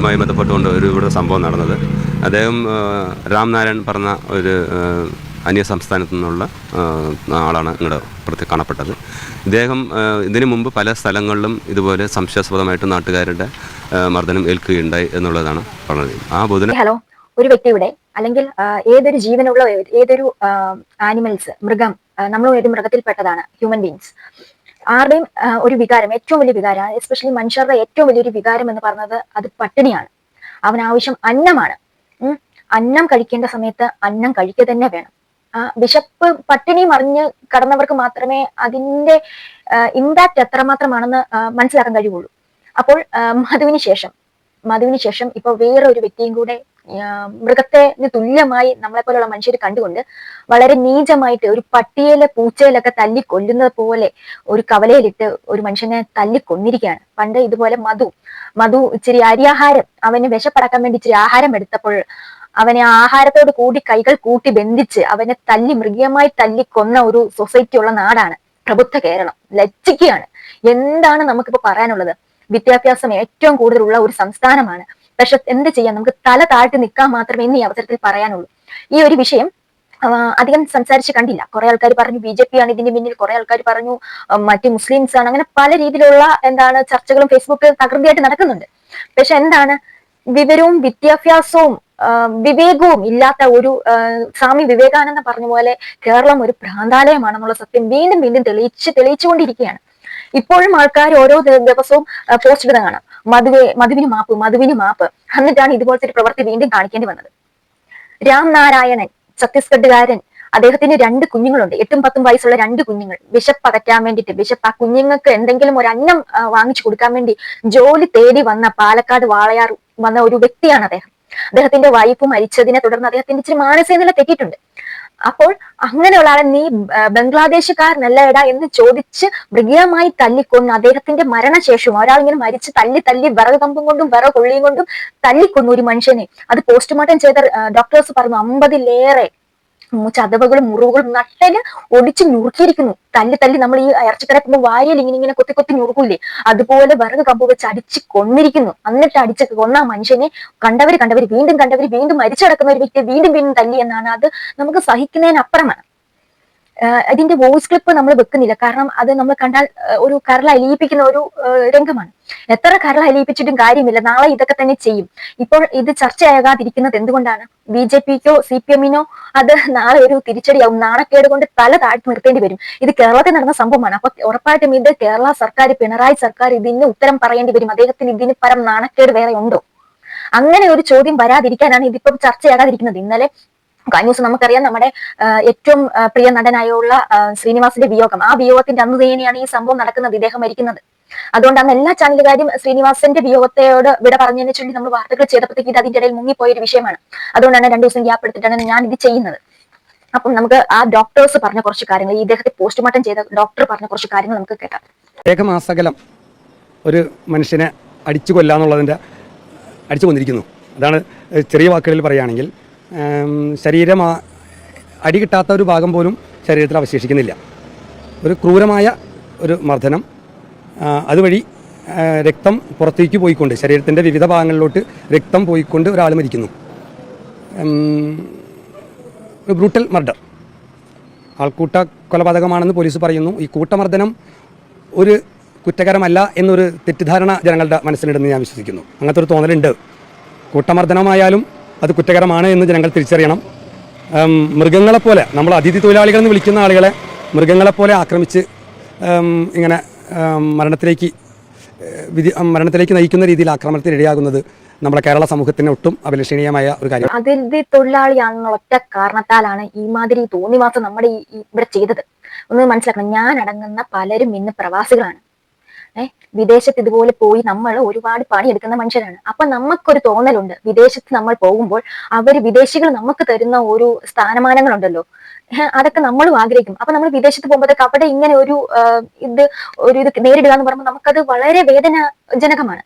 ഇതുമായി ബന്ധപ്പെട്ടുകൊണ്ട് ഒരു ഇവിടെ സംഭവം നടന്നത്. അദ്ദേഹം രാംനാരായൺ പറഞ്ഞ ഒരു അന്യ സംസ്ഥാനത്തു നിന്നുള്ള ആളാണ് ഇങ്ങോട്ട് പ്രത്യേക കാണപ്പെട്ടത്. ഇദ്ദേഹം ഇതിനു മുമ്പ് പല സ്ഥലങ്ങളിലും ഇതുപോലെ സംശയാസ്പദമായിട്ട് നാട്ടുകാരുടെ മർദ്ദനം ഏൽക്കുകയുണ്ടായി എന്നുള്ളതാണ് പറഞ്ഞത്. ആ ബുധന ഹലോ ഒരു വ്യക്തിയുടെ അല്ലെങ്കിൽ ഏതൊരു ജീവനുള്ള ഏതൊരു ആനിമൽസ് മൃഗം നമ്മളും ഒരു മൃഗത്തിൽപ്പെട്ടതാണ്? ഹ്യൂമൻ ബീങ്സ് ആരുടെയും ഒരു വികാരം ഏറ്റവും വലിയ വികാരം എസ്പെഷ്യലി മനുഷ്യരുടെ ഏറ്റവും വലിയൊരു വികാരം എന്ന് പറഞ്ഞത് അത് പട്ടിണിയാണ്. അവൻ ആവശ്യം അന്നമാണ്. അന്നം കഴിക്കേണ്ട സമയത്ത് അന്നം കഴിക്കുക തന്നെ വേണം. ആ വിശപ്പ് പട്ടിണി മറിഞ്ഞ് കടന്നവർക്ക് മാത്രമേ അതിന്റെ ഇമ്പാക്ട് എത്രമാത്രമാണെന്ന് മനസ്സിലാക്കാൻ കഴിയുള്ളൂ. അപ്പോൾ മധുവിന് ശേഷം മധുവിന് ശേഷം ഇപ്പൊ വേറെ ഒരു വ്യക്തിയും കൂടെ മൃഗത്തെ തുല്യമായി നമ്മളെ പോലുള്ള മനുഷ്യർ കണ്ടുകൊണ്ട് വളരെ നീചമായിട്ട് ഒരു പട്ടിയിലെ പൂച്ചയിലൊക്കെ തല്ലി കൊല്ലുന്നത് പോലെ ഒരു കവലയിലിട്ട് ഒരു മനുഷ്യനെ തല്ലി കൊന്നിരിക്കുകയാണ് പണ്ട് ഇതുപോലെ മധു മധു ഇച്ചിരി അരിയാഹാരം അവന് വിശപ്പടക്കാൻ വേണ്ടി ഇച്ചിരി ആഹാരം എടുത്തപ്പോൾ അവനെ ആഹാരത്തോട് കൂടി കൈകൾ കൂട്ടി ബന്ധിച്ച് അവനെ തല്ലി മൃഗീയമായി തല്ലി കൊന്ന ഒരു സൊസൈറ്റി ഉള്ള നാടാണ് പ്രബുദ്ധ കേരളം. ലജ്ജിക്കുകയാണ്. എന്താണ് നമുക്കിപ്പോ പറയാനുള്ളത്? വിദ്യാഭ്യാസം ഏറ്റവും കൂടുതലുള്ള ഒരു സംസ്ഥാനമാണ് പക്ഷെ എന്ത് ചെയ്യാം? നമുക്ക് തല താഴ്ത്തി നിൽക്കാൻ മാത്രമേ ഇന്ന് ഈ അവസരത്തിൽ പറയാനുള്ളൂ. ഈ ഒരു വിഷയം അധികം സംസാരിച്ച് കണ്ടില്ല. കുറെ ആൾക്കാർ പറഞ്ഞു ബി ജെ പി ആണ് ഇതിന്റെ പിന്നിൽ. കുറെ ആൾക്കാർ പറഞ്ഞു മറ്റു മുസ്ലിംസ് ആണ്. അങ്ങനെ പല രീതിയിലുള്ള എന്താണ് ചർച്ചകളും ഫേസ്ബുക്കിൽ തകൃതിയായിട്ട് നടക്കുന്നുണ്ട്. പക്ഷെ എന്താണ്? വിവരവും വിദ്യാഭ്യാസവും വിവേകവും ഇല്ലാത്ത ഒരു സ്വാമി വിവേകാനന്ദ പറഞ്ഞ പോലെ കേരളം ഒരു ഭ്രാന്താലയമാണെന്നുള്ള സത്യം വീണ്ടും വീണ്ടും തെളിയിച്ച് തെളിയിച്ചുകൊണ്ടിരിക്കുകയാണ്. ഇപ്പോഴും ആൾക്കാർ ഓരോ ദിവസവും പോസ്റ്റ് ഇടുന്ന കാണാം മധുവെ മധുവിന് മാപ്പ് മധുവിന് മാപ്പ്. എന്നിട്ടാണ് ഇതുപോലത്തെ ഒരു പ്രവൃത്തി വീണ്ടും കാണിക്കേണ്ടി വന്നത്. രാം നാരായണൻ ഛത്തീസ്ഗഡുകാരൻ അദ്ദേഹത്തിന് രണ്ട് കുഞ്ഞുങ്ങളുണ്ട്. എട്ടും പത്തും വയസ്സുള്ള രണ്ട് കുഞ്ഞുങ്ങൾ. വിശപ്പ് അകറ്റാൻ വേണ്ടിയിട്ട് വിശപ്പ് ആ കുഞ്ഞുങ്ങൾക്ക് എന്തെങ്കിലും ഒരു അന്നം വാങ്ങിച്ചു കൊടുക്കാൻ വേണ്ടി ജോലി തേടി വന്ന പാലക്കാട് വാളയാർ വന്ന ഒരു വ്യക്തിയാണ് അദ്ദേഹം. അദ്ദേഹത്തിന്റെ വൈഫ് മരിച്ചതിനെ തുടർന്ന് അദ്ദേഹത്തിന്റെ ഇച്ചിരി മാനസിക നില തെറ്റിയിട്ടുണ്ട്. അപ്പോൾ അങ്ങനെയുള്ള ആളെ നീ ബംഗ്ലാദേശുകാരനല്ല എടാ എന്ന് ചോദിച്ച് മൃഗീയമായി തല്ലിക്കൊന്ന് അദ്ദേഹത്തിന്റെ മരണശേഷവും ഒരാൾ ഇങ്ങനെ മരിച്ച് തല്ലി തല്ലി വിറക് കമ്പും കൊണ്ടും വിറക് കൊള്ളിയും കൊണ്ടും തല്ലിക്കൊന്നു ഒരു മനുഷ്യനെ. അത് പോസ്റ്റ്മോർട്ടം ചെയ്ത ഡോക്ടേഴ്സ് പറഞ്ഞു അമ്പതിലേറെ ഉം ചതവുകളും മുറിവുകളും നട്ടൽ ഒടിച്ച് ഞുറുക്കിയിരിക്കുന്നു തല്ലി തല്ലി നമ്മൾ ഈ ഇറച്ചിക്കരക്കുമ്പോ വാരിയിൽ ഇങ്ങനെ ഇങ്ങനെ കൊത്തി കൊത്തി ഞുറുക്കൂലേ അതുപോലെ വിറക് കമ്പ് വെച്ച് അടിച്ച് കൊന്നിരിക്കുന്നു. എന്നിട്ട് അടിച്ച് കൊന്ന മനുഷ്യനെ കണ്ടവര് കണ്ടവര് വീണ്ടും കണ്ടവര് വീണ്ടും മരിച്ചടക്കുന്ന ഒരു വ്യക്തിയെ വീണ്ടും വീണ്ടും തല്ലി എന്നാണ് അത് നമുക്ക് സഹിക്കുന്നതിനപ്പുറമാണ്. ആഹ് ഇതിന്റെ വോയിസ് ക്ലിപ്പ് നമ്മൾ വെക്കുന്നില്ല. കാരണം അത് നമ്മൾ കണ്ടാൽ ഒരു കരൾ അലിയിപ്പിക്കുന്ന ഒരു രംഗമാണ്. എത്ര കരൾ അലിയിപ്പിച്ചിട്ടും കാര്യമില്ല. നാളെ ഇതൊക്കെ തന്നെ ചെയ്യും. ഇപ്പോൾ ഇത് ചർച്ചയാകാതിരിക്കുന്നത് എന്തുകൊണ്ടാണ്? ബി ജെ പിക്കോ സി പി എമ്മിനോ അത് നാളെ ഒരു തിരിച്ചടിയാവും. നാണക്കേട് കൊണ്ട് തല താഴ്ത്തി നിർത്തേണ്ടി വരും. ഇത് കേരളത്തിൽ നടന്ന സംഭവമാണ്. അപ്പൊ ഉറപ്പായിട്ടും ഇത് കേരള സർക്കാർ പിണറായി സർക്കാർ ഇതിന് ഉത്തരം പറയേണ്ടി വരും. അദ്ദേഹത്തിന് ഇതിന് പരം നാണക്കേട് വേറെ ഉണ്ടോ? അങ്ങനെ ഒരു ചോദ്യം വരാതിരിക്കാനാണ് ഇതിപ്പം ചർച്ചയാകാതിരിക്കുന്നത്. ഇന്നലെ കഴിഞ്ഞ ദിവസം നമുക്കറിയാം നമ്മുടെ ഏറ്റവും പ്രിയ നടനായുള്ള ശ്രീനിവാസിന്റെ വിയോഗം. ആ വിയോഗത്തിന്റെ അന്ന് തന്നെയാണ് ഈ സംഭവം നടക്കുന്നത് ഇദ്ദേഹം മരിക്കുന്നത്. അതുകൊണ്ടാണ് എല്ലാ ചാനലുകാരും ശ്രീനിവാസന്റെ വിയോഗത്തെയോട് വിട പറഞ്ഞതിനെ ചൊല്ലി നമ്മൾ വാർത്തകൾ ചെയ്തപ്പോഴത്തേക്ക് ഇത് അതിന്റെ ഇടയിൽ മുങ്ങിപ്പോയ ഒരു വിഷയമാണ്. അതുകൊണ്ടാണ് രണ്ടു ദിവസം ഗ്യാപ്പ് എടുത്തിട്ടാണ് ഞാൻ ഇത് ചെയ്യുന്നത്. അപ്പം നമുക്ക് ആ ഡോക്ടേഴ്സ് പറഞ്ഞ കുറച്ച് കാര്യങ്ങൾ ഈ ഇദ്ദേഹത്തെ പോസ്റ്റ്മോർട്ടം ചെയ്ത ഡോക്ടർ പറഞ്ഞ കുറച്ച് കാര്യങ്ങൾ നമുക്ക് കേട്ടാം. ഏകമാസകലം ഒരു മനുഷ്യനെ അടിച്ചു കൊല്ലാന്നുള്ളതിന്റെ അടിച്ചു കൊന്നിരിക്കുന്നു. അതാണ് ചെറിയ വാക്കുകളിൽ പറയുകയാണെങ്കിൽ ശരീരം അടി കിട്ടാത്ത ഒരു ഭാഗം പോലും ശരീരത്തിൽ അവശേഷിക്കുന്നില്ല. ഒരു ക്രൂരമായ ഒരു മർദ്ദനം അതുവഴി രക്തം പുറത്തേക്ക് പോയിക്കൊണ്ട് ശരീരത്തിന്റെ വിവിധ ഭാഗങ്ങളിലോട്ട് രക്തം പോയിക്കൊണ്ട് ഒരാൾ മരിക്കുന്നു. ഒരു ബ്രൂട്ടൽ മർഡർ. ആൾക്കൂട്ട കൊലപാതകമാണെന്ന് പോലീസ് പറയുന്നു. ഈ കൂട്ടമർദ്ദനം ഒരു കുറ്റകരമല്ല എന്നൊരു തെറ്റിദ്ധാരണ ജനങ്ങളുടെ മനസ്സിലുണ്ടെന്ന് ഞാൻ വിശ്വസിക്കുന്നു. അങ്ങനത്തെ ഒരു തോന്നലുണ്ട്. കൂട്ടമർദ്ദനമായാലും അത് കുറ്റകരമാണ് എന്ന് ജനങ്ങൾ തിരിച്ചറിയണം. മൃഗങ്ങളെപ്പോലെ നമ്മൾ അതിഥി തൊഴിലാളികൾ എന്ന് വിളിക്കുന്ന ആളുകളെ മൃഗങ്ങളെപ്പോലെ ആക്രമിച്ച് ഇങ്ങനെ മരണത്തിലേക്ക് വിധി മരണത്തിലേക്ക് നയിക്കുന്ന രീതിയിൽ ആക്രമണത്തിന് ഇടയാകുന്നത് നമ്മുടെ കേരള സമൂഹത്തിന് ഒട്ടും അഭിലഷണീയമായ ഒരു കാര്യം അതിഥി തൊഴിലാളിയാണെന്നുള്ള ഒറ്റ കാരണത്താലാണ് ഈ മാതിരി തോന്നിവാസം നമ്മുടെ ഇവിടെ ചെയ്തത്. ഒന്ന് മനസ്സിലാക്കണം ഞാൻ അടങ്ങുന്ന പലരും ഇന്ന് പ്രവാസികളാണ്. ഏഹ് വിദേശത്ത് ഇതുപോലെ പോയി നമ്മൾ ഒരുപാട് പണിയെടുക്കുന്ന മനുഷ്യരാണ്. അപ്പൊ നമുക്കൊരു തോന്നലുണ്ട്. വിദേശത്ത് നമ്മൾ പോകുമ്പോൾ അവർ വിദേശികൾ നമുക്ക് തരുന്ന ഒരു സ്ഥാനമാനങ്ങളുണ്ടല്ലോ. അതൊക്കെ നമ്മളും ആഗ്രഹിക്കും. അപ്പൊ നമ്മൾ വിദേശത്ത് പോകുമ്പോഴത്തേക്ക് അവിടെ ഇങ്ങനെ ഒരു ഇത് ഒരു ഇത് നേരിടുക എന്ന് പറയുമ്പോൾ നമുക്കത് വളരെ വേദനാജനകമാണ്.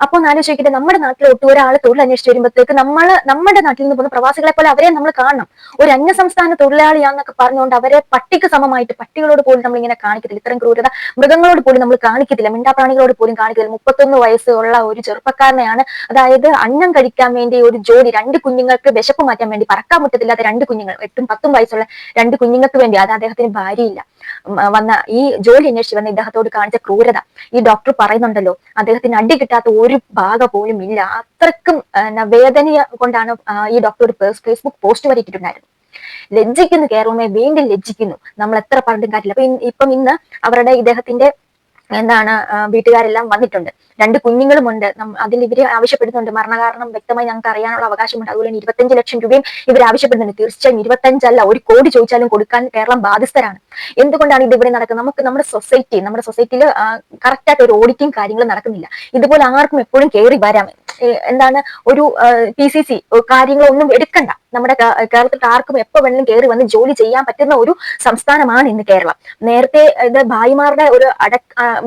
ഒന്ന് ആലോചിക്കട്ടെ നമ്മുടെ നാട്ടിൽ ഒട്ടും ഒരാൾ തൊഴിൽ അന്വേഷിച്ച് വരുമ്പോഴത്തേക്ക് നമ്മൾ നമ്മുടെ നാട്ടിൽ നിന്ന് പോകുന്ന പ്രവാസികളെ പോലെ അവരെ നമ്മൾ കാണണം. ഒരു അന്യ സംസ്ഥാന തൊഴിലാളിയാന്നൊക്കെ പറഞ്ഞുകൊണ്ട് അവരെ പട്ടിക്ക് സമമായിട്ട് പട്ടികളോട് പോലും നമ്മൾ ഇങ്ങനെ കാണിക്കത്തില്ല. ഇത്തരം ക്രൂരത മൃഗങ്ങളോട് പോലും നമ്മൾ കാണിക്കത്തില്ല. മിണ്ടാപ്രാണികളോട് പോലും കാണിക്കത്തില്ല. മുപ്പത്തൊന്ന് വയസ്സുള്ള ഒരു ചെറുപ്പക്കാരനെയാണ് അതായത് അന്നം കഴിക്കാൻ വേണ്ടി ഒരു ജോലി രണ്ട് കുഞ്ഞുങ്ങൾക്ക് വിശപ്പ് മാറ്റാൻ വേണ്ടി പറക്കാൻ പറ്റത്തില്ലാത്ത രണ്ട് കുഞ്ഞുങ്ങൾ. എട്ടും പത്തും വയസ്സുള്ള രണ്ട് കുഞ്ഞുങ്ങൾക്ക് വേണ്ടി അത് അദ്ദേഹത്തിന് ഭാര്യയില്ല. വന്ന ഈ ജോലി അന്വേഷിച്ച് വന്ന ഇദ്ദേഹത്തോട് കാണിച്ച ക്രൂരത. ഈ ഡോക്ടർ പറയുന്നുണ്ടല്ലോ അദ്ദേഹത്തിന് അടി കിട്ടാത്ത ഒരു ഭാഗം പോലും ഇല്ല. അത്രക്കും വേദന കൊണ്ടാണ് ഈ ഡോക്ടർ ഒരു ഫേസ്ബുക്ക് പോസ്റ്റ് വരയിട്ടിട്ടുണ്ടായിരുന്നു ലജ്ജിക്കുന്നു കേരളമേ വീണ്ടും ലജ്ജിക്കുന്നു. നമ്മൾ എത്ര പറഞ്ഞിട്ടും കാര്യമില്ല. അപ്പൊ ഇപ്പം ഇന്ന് അവരുടെ ഇദ്ദേഹത്തിന്റെ എന്താണ് വീട്ടുകാരെല്ലാം വന്നിട്ടുണ്ട്. രണ്ട് കുഞ്ഞുങ്ങളുമുണ്ട്. അതിൽ ഇവർ ആവശ്യപ്പെടുന്നുണ്ട്. മരണകാരണം വ്യക്തമായി ഞങ്ങൾക്ക് അറിയാനുള്ള അവകാശമുണ്ട് അതുപോലെ തന്നെ ഇരുപത്തഞ്ച് ലക്ഷം രൂപയും ഇവർ ആവശ്യപ്പെടുന്നുണ്ട്. തീർച്ചയായും ഇരുപത്തഞ്ചല്ല ഒരു കോടി ചോദിച്ചാലും കൊടുക്കാൻ കേരളം ബാധ്യസ്ഥരാണ്. എന്തുകൊണ്ടാണ് ഇത് ഇവിടെ നടക്കുന്നത്? നമുക്ക് നമ്മുടെ സൊസൈറ്റി നമ്മുടെ സൊസൈറ്റിയിൽ കറക്റ്റ് ആയിട്ട് ഒരു ഓഡിറ്റിംഗ് കാര്യങ്ങൾ നടക്കുന്നില്ല. ഇതുപോലെ ആർക്കും എപ്പോഴും കയറി വരാം എന്താണ് ഒരു പി സി സി കാര്യങ്ങളൊന്നും എടുക്കണ്ട. നമ്മുടെ കേരളത്തിൽ ആർക്കും എപ്പോ വേണമെങ്കിലും കയറി വന്ന് ജോലി ചെയ്യാൻ പറ്റുന്ന ഒരു സംസ്ഥാനമാണ് ഇന്ന് കേരളം. നേരത്തെ ഇത് ഭായിമാരുടെ ഒരു അട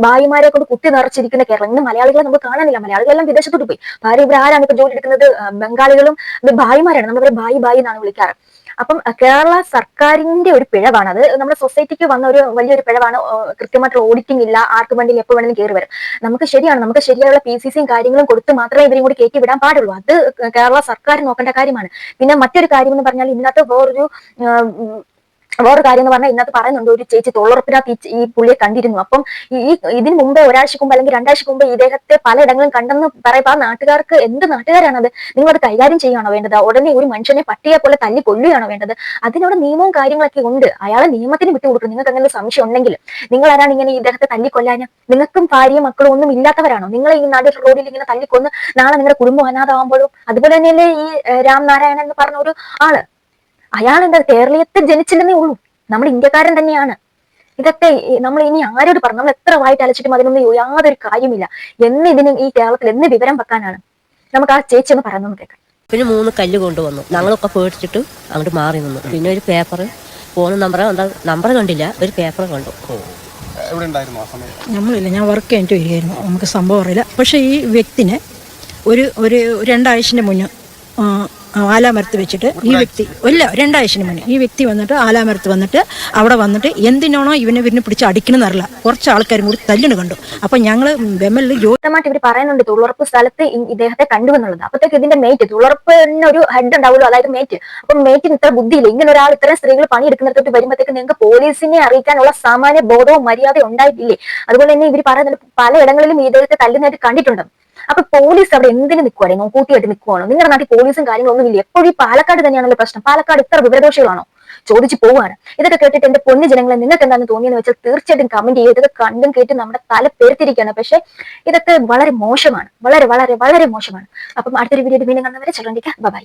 ഭായിമാരെ കൊണ്ട് കുത്തി നിറച്ചിരിക്കുന്ന കേരളം. ഇന്ന് മലയാളികളെ നമുക്ക് കാണാനില്ല. മലയാളികളെല്ലാം വിദേശത്തോട്ട് പോയി. ഭാര്യ ഇവിടെ ആരാണ് ഇപ്പൊ ജോലി എടുക്കുന്നത്? ബംഗാളികളും ഇത് ഭായിമാരാണ്. നമ്മളിവരെ ഭായി ഭായി എന്നാണ് വിളിക്കാറ്. അപ്പം കേരള സർക്കാരിന്റെ ഒരു പിഴവാണ്. അത് നമ്മുടെ സൊസൈറ്റിക്ക് വന്ന ഒരു വലിയൊരു പിഴവാണ്. കൃത്യമായിട്ടുള്ള ഓഡിറ്റിംഗ് ഇല്ല. ആർക്ക് വേണ്ടി എപ്പോൾ വേണമെങ്കിലും കയറി വരും. നമുക്ക് ശരിയാണ്. നമുക്ക് ശരിയായുള്ള പി സി സിയും കാര്യങ്ങളും കൊടുത്ത് മാത്രമേ ഇവരെയും കൂടി കയറ്റി വിടാൻ പാടുള്ളൂ. അത് കേരള സർക്കാർ നോക്കേണ്ട കാര്യമാണ്. പിന്നെ മറ്റൊരു കാര്യം എന്ന് പറഞ്ഞാൽ ഇതിനകത്ത് വേറൊരു വേറൊരു കാര്യം എന്ന് പറഞ്ഞാൽ ഇന്നത്തെ പറയുന്നുണ്ട് ഒരു ചേച്ചി തൊള്ളുറപ്പിനകത്ത് ഈ പുള്ളിയെ കണ്ടിരുന്നു. അപ്പം ഈ ഇതിനു മുമ്പേ ഒരാഴ്ചക്ക് മുമ്പ് അല്ലെങ്കിൽ രണ്ടാഴ്ച മുമ്പ് ഇദ്ദേഹത്തെ പലയിടങ്ങളിലും കണ്ടെന്ന് പറയുമ്പോൾ ആ നാട്ടുകാർക്ക് എന്ത് നാട്ടുകാരാണത്? നിങ്ങൾ അത് കൈകാര്യം ചെയ്യുകയാണോ വേണ്ടത്? ഉടനെ ഒരു മനുഷ്യനെ പട്ടിയെ പോലെ തല്ലി കൊല്ലുകയാണോ വേണ്ടത്? അതിനോട് നിയമവും കാര്യങ്ങളൊക്കെ ഉണ്ട്. അയാളെ നിയമത്തിന് വിട്ടുകൊടുക്കും. നിങ്ങൾക്ക് അങ്ങനെ സംശയം ഉണ്ടെങ്കിൽ നിങ്ങൾ ആരാണ് ഇങ്ങനെ ഇദ്ദേഹത്തെ തല്ലിക്കൊല്ലാൻ നിങ്ങൾക്കും ഭാര്യയും മക്കളും ഒന്നും ഇല്ലാത്തവരാണോ? നിങ്ങൾ ഈ നാട് റോഡിൽ ഇങ്ങനെ തല്ലിക്കൊന്ന് നാളെ നിങ്ങളുടെ കുടുംബം അനാഥമാകുമ്പോഴും അതുപോലെ തന്നെയല്ലേ ഈ രാം നാരായണൻ എന്ന് പറഞ്ഞ ഒരു ആൾ. അയാൾ എന്താ കേരളീയത്തിൽ ജനിച്ചില്ലെന്നേ ഉള്ളൂ. നമ്മൾ ഇന്ത്യക്കാരൻ തന്നെയാണ്. ഇതൊക്കെ നമ്മൾ ഇനി ആരോട് പറഞ്ഞു നമ്മൾ എത്ര വായിട്ട് അലച്ചിട്ടും അതിനൊന്നും യാതൊരു കാര്യമില്ല. എന്ന് ഇതിന് ഈ കേരളത്തിൽ എന്ന് വിവരം വെക്കാനാണ്. നമുക്ക് ആ ചേച്ചി ഒന്ന് പറഞ്ഞു കേൾക്കാം. പിന്നെ മൂന്ന് കല്ല് കൊണ്ടുവന്നു. ഞങ്ങളൊക്കെ പേടിച്ചിട്ട് അങ്ങോട്ട് മാറി നിന്നു. പിന്നെ ഒരു പേപ്പർ ഫോൺ നമ്പർ എന്താ നമ്പർ കണ്ടില്ല. ഒരു പേപ്പർ കണ്ടു. നമ്മളില്ല ഞാൻ വർക്ക് കഴിഞ്ഞിട്ട് വരികയായിരുന്നു. നമുക്ക് സംഭവം അറിയില്ല. പക്ഷേ ഈ വ്യക്തിനെ ഒരു ഒരു രണ്ടാഴ്ചന്റെ മുന്നേ ആലാമരത്ത് വെച്ചിട്ട് ഈ വ്യക്തി ഇല്ല രണ്ടാഴ്ചന് മുന്നേ ഈ വ്യക്തി വന്നിട്ട് ആലാമരത്ത് വന്നിട്ട് അവിടെ വന്നിട്ട് എന്തിനാണോ ഇവനെ ഇവരിനെ പിടിച്ച് അടിക്കണമെന്നറിയില്ല കുറച്ച് ആൾക്കാരും കൂടി തല്ലിന് കണ്ടു. അപ്പൊ ഞങ്ങൾ ബെമ്മലിൽ ജോ വ്യക്തമായിട്ട് ഇവർ പറയുന്നുണ്ട് തൊഴിലുറപ്പ് സ്ഥലത്ത് ഇദ്ദേഹത്തെ കണ്ടു എന്നുള്ളത്. അപ്പത്തേക്ക് ഇതിന്റെ മേറ്റ് തൊഴിലുറപ്പിന് ഒരു ഹെഡ് ഉണ്ടാവുമല്ലോ അതായത് മേറ്റ് അപ്പൊ മേറ്റിന് ഇത്ര ബുദ്ധിയില്ല. ഇങ്ങനെ ഒരാൾ ഇത്രയും സ്ത്രീകൾ പണിയെടുക്കുന്നിടത്തോട്ട് വരുമ്പോഴത്തേക്ക് നിങ്ങൾക്ക് പോലീസിനെ അറിയിക്കാനുള്ള സാമാന്യ ബോധവും മര്യാദയും ഉണ്ടായിട്ടില്ലേ? അതുപോലെ തന്നെ ഇവർ പറയുന്നുണ്ട് പലയിടങ്ങളിലും ഇദ്ദേഹത്തെ തല്ലുന്നതായിട്ട് കണ്ടിട്ടുണ്ട്. അപ്പൊ പോലീസ് അവിടെ എന്തിനു നിൽക്കുവാണോ നോക്കൂട്ടിയായിട്ട് നിൽക്കുവാണോ നിങ്ങളുടെ നാട്ടിൽ പോലീസും കാര്യങ്ങളൊന്നും ഇല്ല. എപ്പോഴും പാലക്കാട് തന്നെയാണല്ലോ പ്രശ്നം. പാലക്കാട് ഇത്ര വിവരദോഷികളാണോ? ചോദിച്ചു പോവാണ് ഇതൊക്കെ കേട്ടിട്ട് എന്റെ പൊന്നു ജനങ്ങളെ നിങ്ങൾക്ക് എന്താണെന്ന് തോന്നിയെന്ന് വെച്ചാൽ തീർച്ചയായിട്ടും കമന്റ് ചെയ്യുക. ഇതൊക്കെ കണ്ടും കേട്ടും നമ്മുടെ തല പേർത്തിരിക്കുകയാണ്. പക്ഷെ ഇതൊക്കെ വളരെ മോശമാണ്. വളരെ വളരെ വളരെ മോശമാണ്. അപ്പം അടുത്തൊരു വീഡിയോ വീണ്ടും വന്നവരെ ചെല്ലുണ്ടിക്ക ബൈ